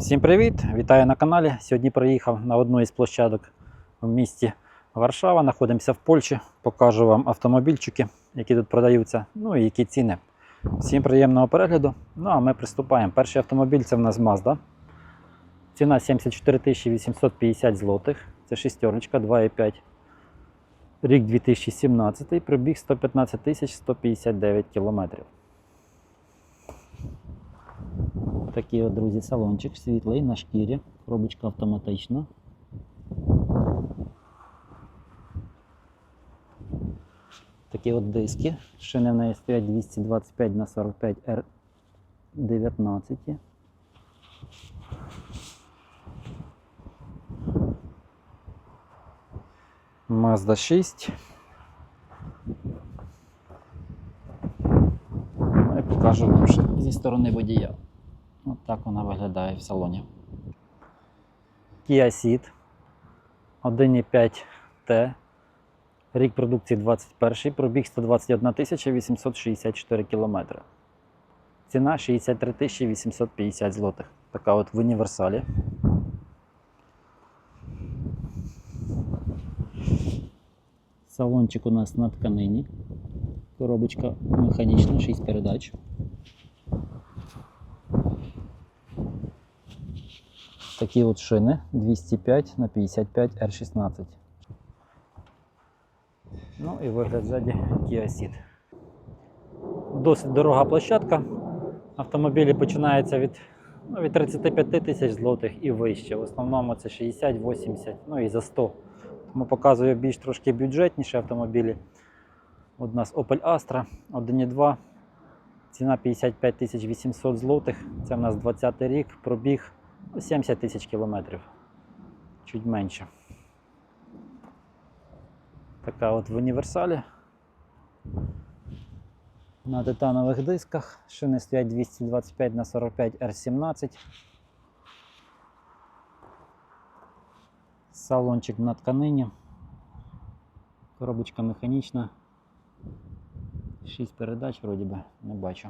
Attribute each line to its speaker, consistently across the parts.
Speaker 1: Всім привіт! Вітаю на каналі. Сьогодні приїхав на одну із площадок в місті Варшава. Знаходимося в Польщі. Покажу вам автомобільчики, які тут продаються, ну і які ціни. Всім приємного перегляду. Ну а ми приступаємо. Перший автомобіль це в нас Mazda. Ціна 74 850 злотих. Це шістерочка 2,5. Рік 2017, пробіг 115 159 кілометрів. Такий от, друзі, салончик світлий на шкірі, коробочка автоматична. Такі от диски. Шини в неї стоять 225 на 45 R19. Mazda 6. Ну і покажу вам ще зі сторони водія. От так вона виглядає в салоні. Kia Ceed 1,5 T. Рік продукції 21, пробіг 121 864 км. Ціна 63 850 злотих. Така от в універсалі. Салончик у нас на тканині. Коробочка механічна, 6 передач. Такі от шини 205 на 55 R16. Ну і вигляд ззаді Kia. Досить дорога площадка. Автомобілі починаються від, ну, від 35 тисяч злотих і вище. В основному це 60-80, ну і за 100. Тому показую більш трошки бюджетніші автомобілі. От у нас Opel Astra 1.2. Ціна 55 800 злотих. Це в нас 20 рік, пробіг 70 тисяч кілометрів. Чуть менше. Така от в універсалі. На титанових дисках. Шини стоять 225 на 45 R17. Салончик на тканині. Коробочка механічна. 6 передач, вроді би, не бачу.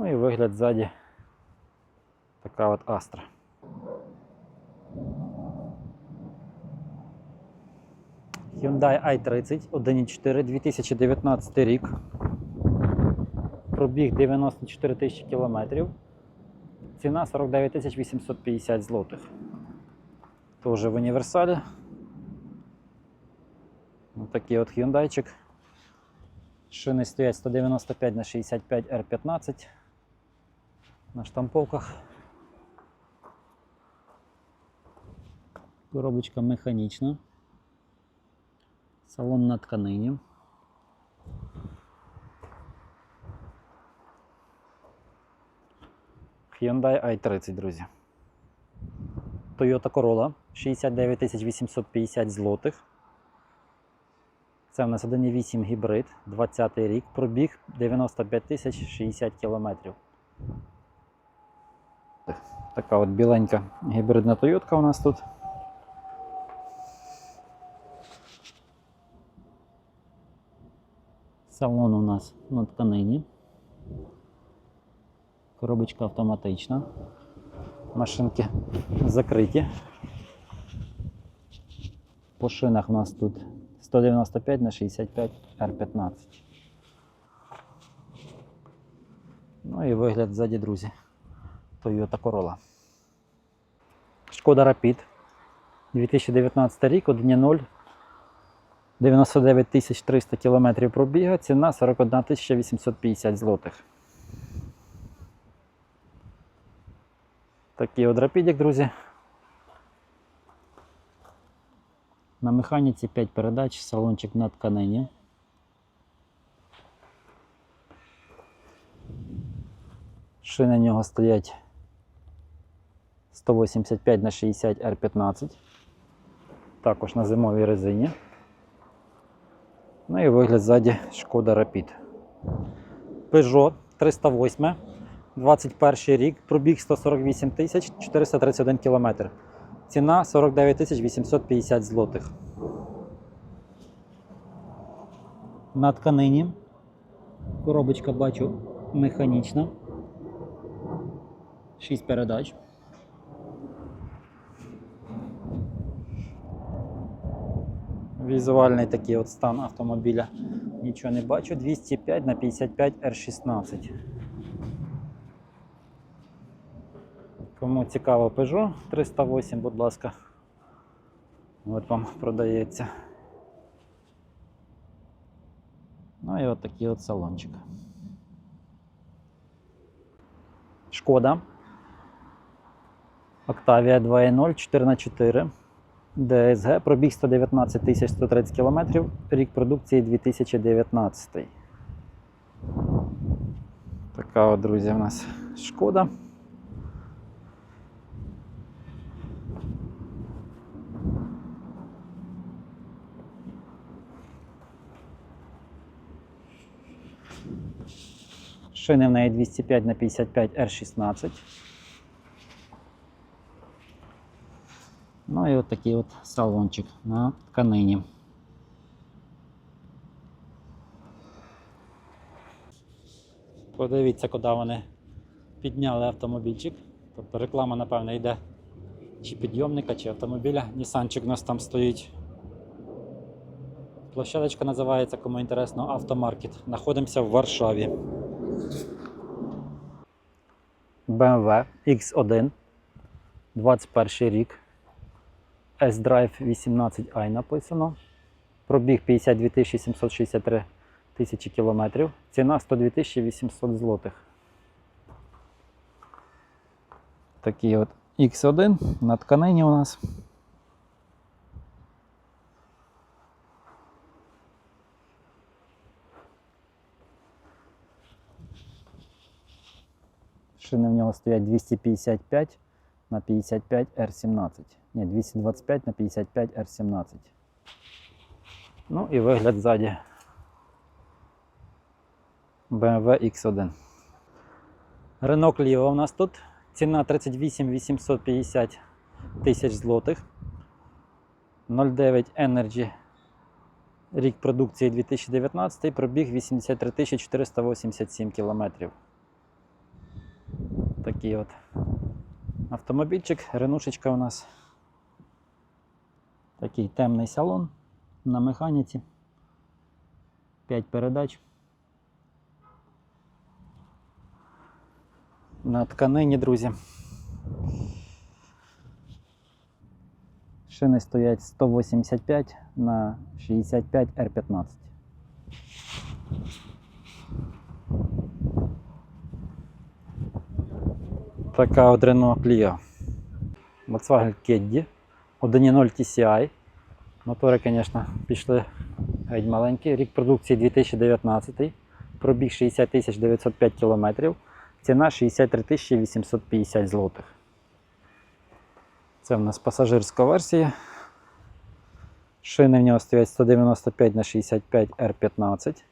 Speaker 1: Ну і вигляд ззаді така от Астра. Hyundai i30 1.4 2019 рік. Пробіг 94 тисячі кілометрів. Ціна 49 тисяч 850 злотих. Тоже в універсалі. Ось такий от Hyundaiчик. Шини стоять 195 на 65 R15 на штамповках. Коробочка механічна. Салон на тканині. Hyundai i30, друзі. Toyota Corolla 69 850 злотих. Це в нас 1.8 гібрид, 20 рік, пробіг 95 тисяч 60 кілометрів. Така от біленька гібридна Toyota у нас тут. Салон у нас на тканині. Коробочка автоматична. Машинки закриті. По шинах у нас тут 195 на 65 R15. Ну і вигляд ззаді, друзі. Toyota Corolla. Шкода Rapid. 2019 рік, 1.0. 99 300 км пробіга, ціна 41 850 злотих. Такий от рапідік, друзі. На механіці 5 передач, салончик на тканині. Шини в нього стоять 185 на 60 R15. Також на зимовій резині. Ну і вигляд ззаді шкода Rapid. Peugeot 308, 21 рік, пробіг 148 тисяч 431 кілометр. Ціна 49 тисяч 850 злотих. На тканині. Коробочка бачу механічна. 6 передач. Візуальний такий от стан автомобіля. Нічого не бачу. 205 на 55 R16. Кому цікаво Peugeot 308, будь ласка. От вам продається. Ну і от такий от салончик. Шкода. Octavia 2.0 4х4. DSG, пробіг 119 тисяч 130 км, рік продукції 2019. Така от, друзі, в нас шкода. Шини в неї 205 на 55 R16. Ну і от такий от салончик на тканині. Подивіться, куди вони підняли автомобільчик. Тобто реклама, напевно, йде чи підйомника, чи автомобіля. Нісанчик у нас там стоїть. Площадочка називається, кому інтересно, автомаркет. Знаходимося в Варшаві. BMW X1, 21 рік. S-Drive 18i написано. Пробіг 52 763 тисячі кілометрів. Ціна 102 800 злотих. Такий от X1 на тканині у нас. Шини в нього стоять 255 на 55 R17. Ні, 225 на 55 R17. Ну і вигляд ззаді. BMW X1. Renault Clio у нас тут. Ціна 38 850 тисяч злотих. 09 Energy. Рік продукції 2019, пробіг 83 487 кілометрів. Такий от автомобільчик, ренушечка у нас. Такий темний салон на механіці. 5 передач. На тканині, друзі. Шини стоять 185 на 65 R15. Така от Renault Clio. Volkswagen Caddy 1.0 TCI. Мотори, звісно, пішли геть маленькі. Рік продукції 2019. Пробіг 60 905 км. Ціна 63 850 злотих. Це в нас пасажирська версія. Шини в нього стоять 195 на 65 R15.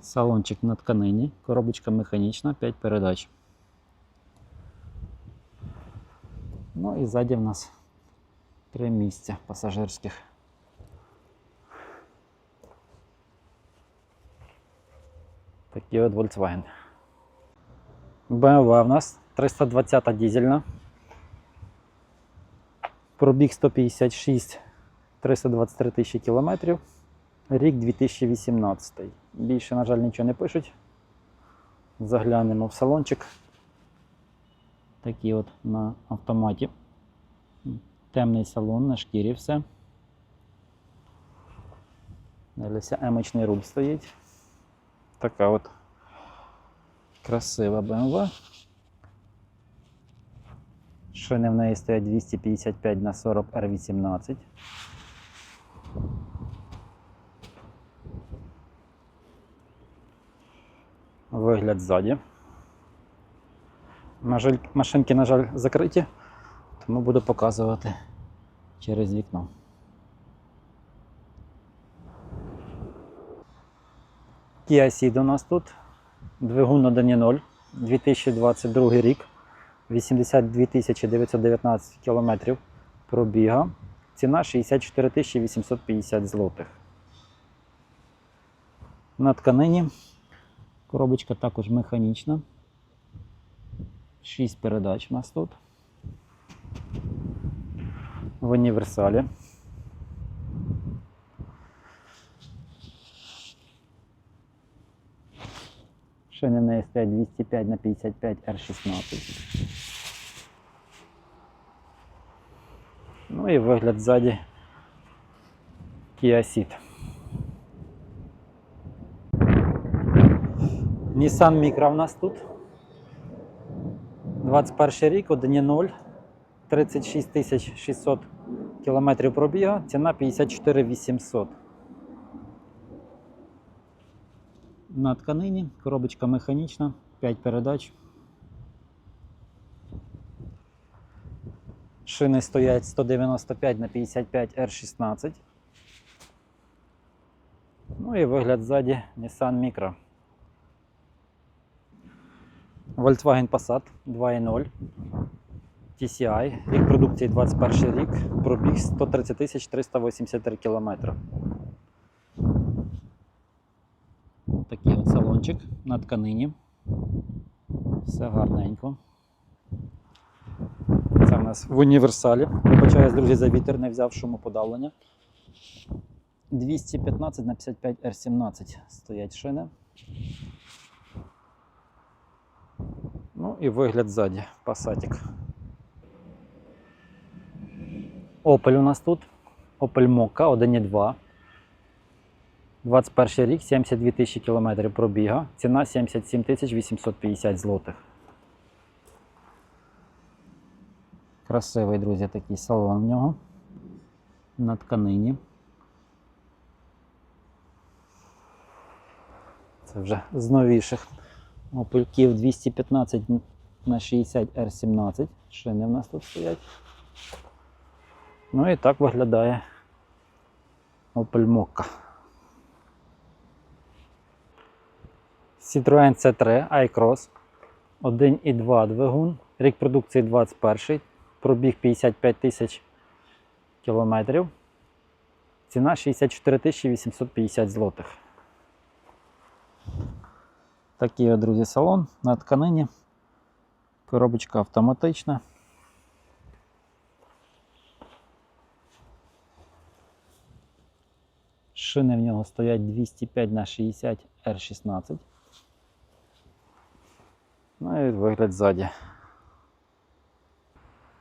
Speaker 1: Салончик на тканині, коробочка механічна, 5 передач. Ну і ззаді в нас три місця пасажирських. Такий от Volkswagen. BMW в нас 320 дізельна. Пробіг 156 323 тисячі кілометрів. Рік 2018. Більше, на жаль, нічого не пишуть. Заглянемо в салончик. Такий от на автоматі. Темний салон на шкірі все. Дивіться, емочний руль стоїть. Така от красива BMW. Шини в неї стоять 255 на 40 R18. Вигляд ззаді. Машинки, на жаль, закриті, тому буду показувати через вікно. Kia Ceed у нас тут. Двигун 1.0, 2022 рік. 82 919 кілометрів пробіга. Ціна 64 850 злотих. На тканині Коробочка також механічна. 6 передач у нас тут. В універсалі. Шини неї стоять 205 на 55 R16. Ну і вигляд ззаді Kia Ceed. Nissan Micra в нас тут. 21 рік, 1.0, 36 600 кілометрів пробіга, ціна 54 800. На тканині, коробочка механічна, 5 передач. Шини стоять 195 на 55 R16. Ну і вигляд ззаді Nissan Micra. Volkswagen Passat 2.0 TCI, рік продукції 21 рік, пробіг 130 тисяч 383 кілометри. Такий от салончик на тканині. Все гарненько. Це в нас в універсалі. Вибачаюсь, друзі, за вітер не взяв шумоподавлення. 215 на 55 R17 стоять шини. Ну і вигляд ззаді, пасатик. Opel у нас тут. Opel Mokka 1.2. 21 рік, 72 тисячі кілометрів пробіга. Ціна 77 тисяч 850 злотих. Красивий, друзі, такий салон в нього. На тканині. Це вже з новіших. Опельків 215 на 60 R17. Шини в нас тут стоять. Ну і так виглядає Opel Mokka. Citroen C3 iCross 1,2 двигун. Рік продукції 21. Пробіг 55 тисяч кілометрів. Ціна 64 тисячі 850 злотих. Такий, друзі, салон на тканині. Коробочка автоматична. Шини в нього стоять 205 на 60 R16. Ну і вигляд ззаді.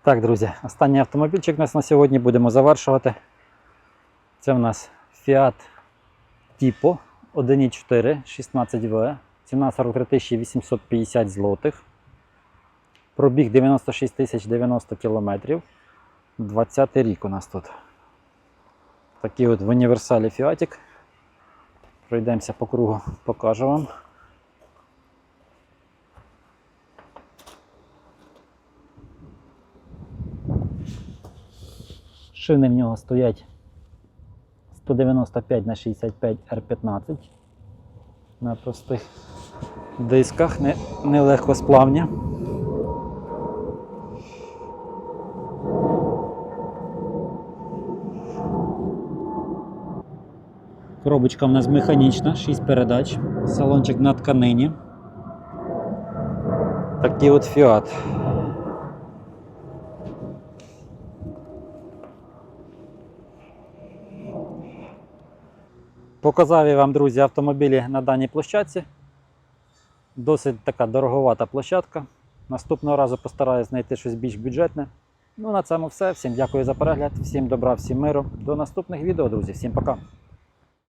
Speaker 1: Так, друзі, останній автомобільчик нас на сьогодні будемо завершувати. Це в нас Fiat Tipo 1.4 16V. Ціна 43 850 злотих. Пробіг 96 тисяч 90 кілометрів. 20 рік у нас тут. Такий от в універсалі Фіатік. Пройдемося по кругу, покажу вам. Шини в нього стоять 195 на 65 R15 на простих дисках, не, не легко. Коробочка в нас механічна, 6 передач, салончик на тканині. Такий от фіат. Показав я вам, друзі, автомобілі на даній площадці. Досить така дороговата площадка. Наступного разу постараюсь знайти щось більш бюджетне. Ну, на цьому все. Всім дякую за перегляд, всім добра, всім миру. До наступних відео, друзі. Всім пока.